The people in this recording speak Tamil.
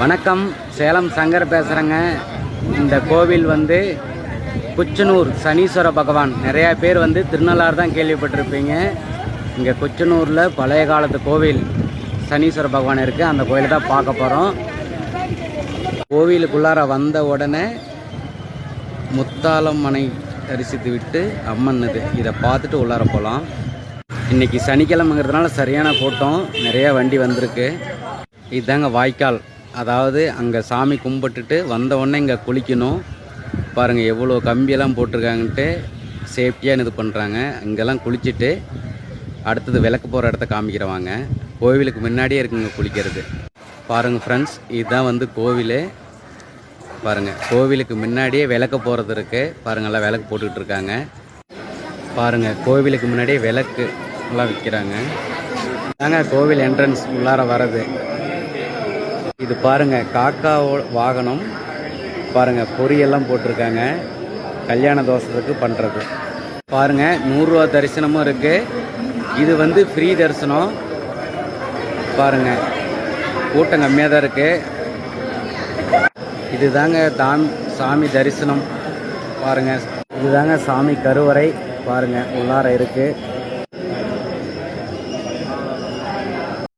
வணக்கம். சேலம் சங்கர் பேசுகிறேங்க இந்த கோவில் வந்து குச்சனூர் சனீஸ்வர பகவான். நிறையா பேர் வந்து திருநள்ளாறு தான் கேள்விப்பட்டிருப்பீங்க. இங்கே குச்சனூரில் பழைய காலத்து கோவில் சனீஸ்வர பகவான் இருக்குது அந்த கோயிலை தான் பார்க்க போகிறோம் கோவிலுக்குள்ளார வந்த உடனே முத்தாளம்மனை தரிசித்து விட்டு அம்மன் இது. இதை பார்த்துட்டு உள்ளார போகலாம் இன்றைக்கி சனிக்கிழமைங்கிறதுனால சரியான கூட்டம். நிறைய வண்டி வந்திருக்கு. இதுதாங்க வாய்க்கால். அதாவது அங்கே சாமி கும்பிட்டுட்டு வந்தவுடனே இங்கே குளிக்கணும். பாருங்கள் எவ்வளோ கம்பியெல்லாம் போட்டிருக்காங்கன்ட்டு சேஃப்டியாக இது பண்ணுறாங்க இங்கெல்லாம் குளிச்சுட்டு அடுத்தது விளக்கு போகிற இடத்த காமிக்கிறவாங்க கோவிலுக்கு முன்னாடியே இருக்குங்க குளிக்கிறது. பாருங்கள் ஃப்ரெண்ட்ஸ் இதுதான் வந்து கோவில். பாருங்கள் கோவிலுக்கு முன்னாடியே விளக்கு போகிறது இருக்குது பாருங்கள் எல்லாம் விளக்கு போட்டுக்கிட்டு இருக்காங்க. பாருங்கள் கோவிலுக்கு முன்னாடியே விளக்கு எல்லாம் விற்கிறாங்க தாங்க கோவில் என்ட்ரன்ஸ் உள்ளார வர்றது. இது பாருங்கள் காக்கா வாகனம். பாருங்கள் பொரியெல்லாம் போட்டிருக்காங்க. கல்யாண தோசத்துக்கு பண்ணுறது பாருங்கள் நூறுரூவா தரிசனமும் இருக்குது இது வந்து ஃப்ரீ தரிசனம். பாருங்கள் கூட்டம் கம்மியாக தான் இருக்குது இதுதாங்க தான் சாமி தரிசனம். பாருங்க இதுதாங்க சாமி கருவறை. பாருங்க உள்ளார இருக்கு.